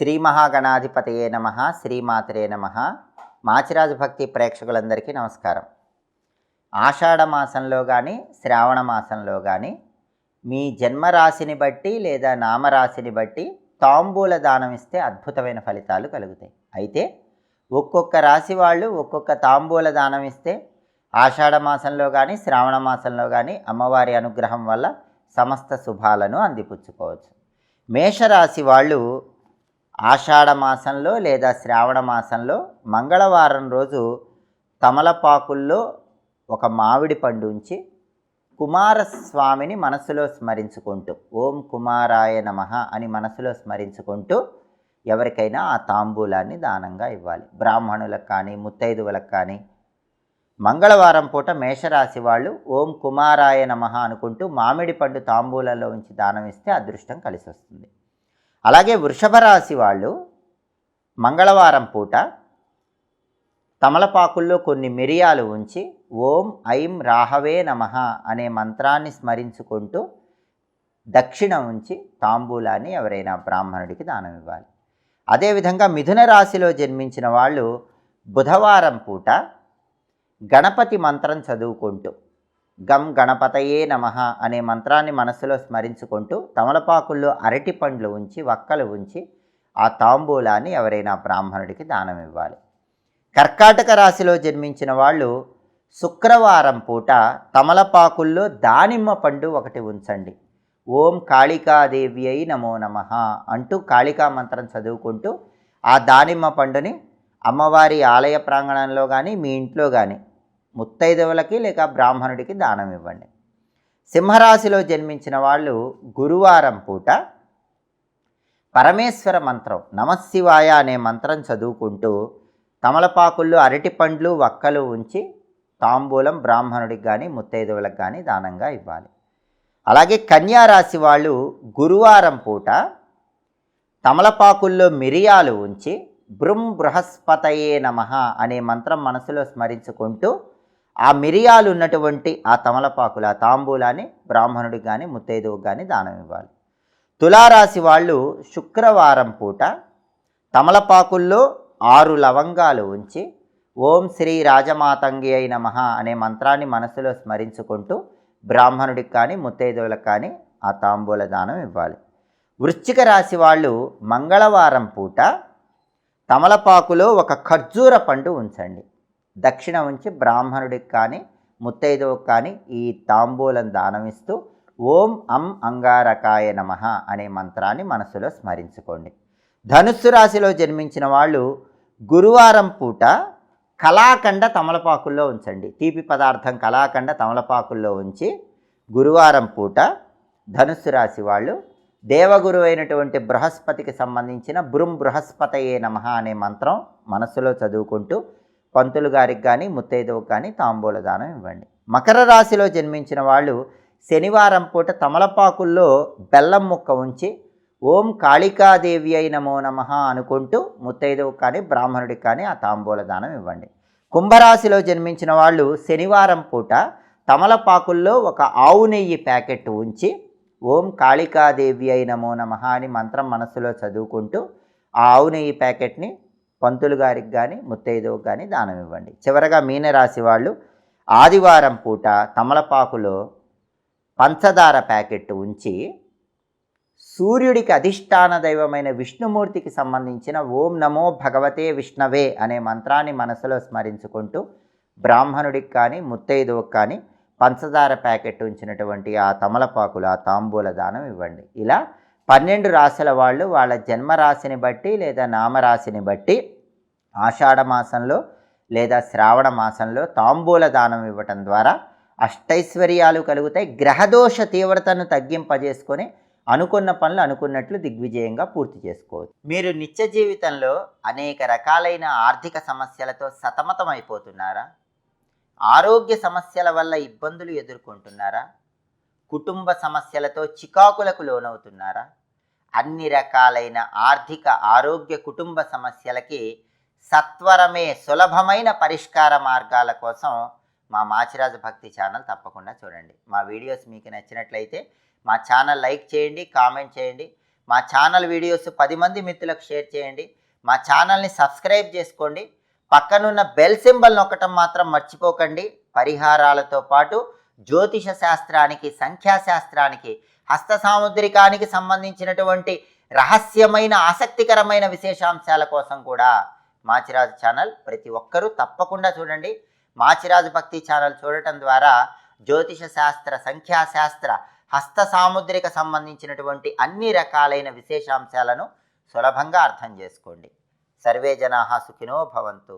శ్రీ మహాగణాధిపతయే నమ శ్రీమాతరే నమ. మాచిరాజు భక్తి ప్రేక్షకులందరికీ నమస్కారం. ఆషాఢ మాసంలో కానీ శ్రావణ మాసంలో కానీ మీ జన్మరాశిని బట్టి లేదా నామరాశిని బట్టి తాంబూల దానం ఇస్తే అద్భుతమైన ఫలితాలు కలుగుతాయి. అయితే ఒక్కొక్క రాశి వాళ్ళు ఒక్కొక్క తాంబూల దానం ఇస్తే ఆషాఢ మాసంలో కానీ శ్రావణ మాసంలో కానీ అమ్మవారి అనుగ్రహం వల్ల సమస్త శుభాలను అందిపుచ్చుకోవచ్చు. మేషరాశి వాళ్ళు ఆషాఢ మాసంలో లేదా శ్రావణ మాసంలో మంగళవారం రోజు తమలపాకుల్లో ఒక మామిడి పండు ఉంచి కుమారస్వామిని మనసులో స్మరించుకుంటూ ఓం కుమారాయ నమ అని మనసులో స్మరించుకుంటూ ఎవరికైనా ఆ తాంబూలాన్ని దానంగా ఇవ్వాలి. బ్రాహ్మణులకు కానీ ముత్తైదువులకు కానీ. మంగళవారం పూట మేషరాశి వాళ్ళు ఓం కుమారాయ నమ అనుకుంటూ మామిడి పండు తాంబూలలో ఉంచి దానం ఇస్తే అదృష్టం కలిసి వస్తుంది అలాగే వృషభ రాశి వాళ్ళు మంగళవారం పూట తమలపాకుల్లో కొన్ని మిరియాలు ఉంచి ఓం ఐం రాహవే నమ అనే మంత్రాన్ని స్మరించుకుంటూ దక్షిణ ఉంచి తాంబూలాన్ని ఎవరైనా బ్రాహ్మణుడికి దానం ఇవ్వాలి. అదేవిధంగా మిథున రాశిలో జన్మించిన వాళ్ళు బుధవారం పూట గణపతి మంత్రం చదువుకుంటూ గం గణపతయే నమ అనే మంత్రాన్ని మనసులో స్మరించుకుంటూ తమలపాకుల్లో అరటి పండ్లు ఉంచి వక్కలు ఉంచి ఆ తాంబూలాన్ని ఎవరైనా బ్రాహ్మణుడికి దానం ఇవ్వాలి. కర్కాటక రాశిలో జన్మించిన వాళ్ళు శుక్రవారం పూట తమలపాకుల్లో దానిమ్మ పండు ఒకటి ఉంచండి. ఓం కాళికాదేవి అయి నమో నమ అంటూ కాళికా మంత్రం చదువుకుంటూ ఆ దానిమ్మ పండుని అమ్మవారి ఆలయ ప్రాంగణంలో కానీ మీ ఇంట్లో కానీ ముత్తైదవులకి లేక బ్రాహ్మణుడికి దానం ఇవ్వండి సింహరాశిలో జన్మించిన వాళ్ళు గురువారం పూట పరమేశ్వర మంత్రం నమశివాయ అనే మంత్రం చదువుకుంటూ తమలపాకుల్లో అరటి పండ్లు వక్కలు ఉంచి తాంబూలం బ్రాహ్మణుడికి కానీ ముత్తైదువులకు కానీ దానంగా ఇవ్వాలి. అలాగే కన్యా రాశి వాళ్ళు గురువారం పూట తమలపాకుల్లో మిరియాలు ఉంచి బృం బృహస్పతయే నమ అనే మంత్రం మనసులో స్మరించుకుంటూ ఆ మిరియాలు ఉన్నటువంటి ఆ తమలపాకులు ఆ తాంబూలాన్ని బ్రాహ్మణుడికి కానీ ముత్తైదువుకి కానీ దానం ఇవ్వాలి. తులారాశి వాళ్ళు శుక్రవారం పూట తమలపాకుల్లో ఆరు లవంగాలు ఉంచి ఓం శ్రీ రాజమాతంగి అయిన మహా అనే మంత్రాన్ని మనసులో స్మరించుకుంటూ బ్రాహ్మణుడికి కానీ ముత్తైదువులకు కానీ ఆ తాంబూల దానం ఇవ్వాలి. వృశ్చిక రాశి వాళ్ళు మంగళవారం పూట తమలపాకులో ఒక ఖర్జూర పండు ఉంచండి. దక్షిణ ఉంచి బ్రాహ్మణుడికి కానీ ముత్తైదువుకి కానీ ఈ తాంబూలం దానమిస్తూ ఓం అం అంగారకాయ నమ అనే మంత్రాన్ని మనసులో స్మరించుకోండి. ధనుస్సు రాశిలో జన్మించిన వాళ్ళు గురువారం పూట కళాఖండ తమలపాకుల్లో ఉంచండి. తీపి పదార్థం కళాఖండ తమలపాకుల్లో ఉంచి గురువారం పూట ధనుస్సు రాశి వాళ్ళు దేవగురు అయినటువంటి బృహస్పతికి సంబంధించిన బృం బృహస్పతయే నమ అనే మంత్రం మనస్సులో చదువుకుంటూ పంతులు గారికి కానీ ముత్తైదువుకి కానీ తాంబూల దానం ఇవ్వండి. మకర రాశిలో జన్మించిన వాళ్ళు శనివారం పూట తమలపాకుల్లో బెల్లం ముక్క ఉంచి ఓం కాళికాదేవి అయి నమో నమ అనుకుంటూ ముత్తైదువుకి కానీ బ్రాహ్మణుడికి కానీ ఆ తాంబూల దానం ఇవ్వండి. కుంభరాశిలో జన్మించిన వాళ్ళు శనివారం పూట తమలపాకుల్లో ఒక ఆవు నెయ్యి ప్యాకెట్ ఉంచి ఓం కాళికాదేవి అయి నమో నమ అని మంత్రం మనస్సులో చదువుకుంటూ ఆ ఆవు నెయ్యి ప్యాకెట్ని పంతులు గారికి కానీ ముత్తైదువుకి కానీ దానం ఇవ్వండి. చివరగా మీనరాశి వాళ్ళు ఆదివారం పూట తమలపాకులో పంచదార ప్యాకెట్ ఉంచి సూర్యుడికి అధిష్టాన దైవమైన విష్ణుమూర్తికి సంబంధించిన ఓం నమో భగవతే విష్ణవే అనే మంత్రాన్ని మనసులో స్మరించుకుంటూ బ్రాహ్మణుడికి కానీ ముత్తైదువుకి కానీ పంచదార ప్యాకెట్ ఉంచినటువంటి ఆ తమలపాకులు ఆ తాంబూల దానం ఇవ్వండి. ఇలా పన్నెండు రాశుల వాళ్ళు వాళ్ళ జన్మరాశిని బట్టి లేదా నామరాశిని బట్టి ఆషాఢ మాసంలో లేదా శ్రావణ మాసంలో తాంబూల దానం ఇవ్వటం ద్వారా అష్టైశ్వర్యాలు కలుగుతాయి. గ్రహదోష తీవ్రతను తగ్గింపజేసుకొని అనుకున్న పనులు అనుకున్నట్లు దిగ్విజయంగా పూర్తి చేసుకోవచ్చు. మీరు నిత్య జీవితంలో అనేక రకాలైన ఆర్థిక సమస్యలతో సతమతమైపోతున్నారా? ఆరోగ్య సమస్యల వల్ల ఇబ్బందులు ఎదుర్కొంటున్నారా? కుటుంబ సమస్యలతో చికాకులకు లోనవుతున్నారా? అన్ని రకాలైన ఆర్థిక ఆరోగ్య కుటుంబ సమస్యలకి సత్వరమే సులభమైన పరిష్కార మార్గాల కోసం మా మాచిరాజు భక్తి ఛానల్ తప్పకుండా చూడండి. మా వీడియోస్ మీకు నచ్చినట్లయితే మా ఛానల్ లైక్ చేయండి కామెంట్ చేయండి. మా ఛానల్ వీడియోస్ పది మంది మిత్రులకు షేర్ చేయండి. మా ఛానల్ని సబ్స్క్రైబ్ చేసుకోండి. పక్కనున్న బెల్ సింబల్ నొక్కటం మాత్రం మర్చిపోకండి. పరిహారాలతో పాటు జ్యోతిష శాస్త్రానికి సంఖ్యాశాస్త్రానికి హస్త సాముద్రికానికి సంబంధించినటువంటి రహస్యమైన ఆసక్తికరమైన విశేషాంశాల కోసం కూడా మాచిరాజు ఛానల్ ప్రతి ఒక్కరూ తప్పకుండా చూడండి. మాచిరాజు భక్తి ఛానల్ చూడటం ద్వారా జ్యోతిష శాస్త్ర సంఖ్యాశాస్త్ర హస్త సాముద్రిక సంబంధించినటువంటి అన్ని రకాలైన విశేషాంశాలను సులభంగా అర్థం చేసుకోండి. సర్వే జనా సుఖినో భవంతు.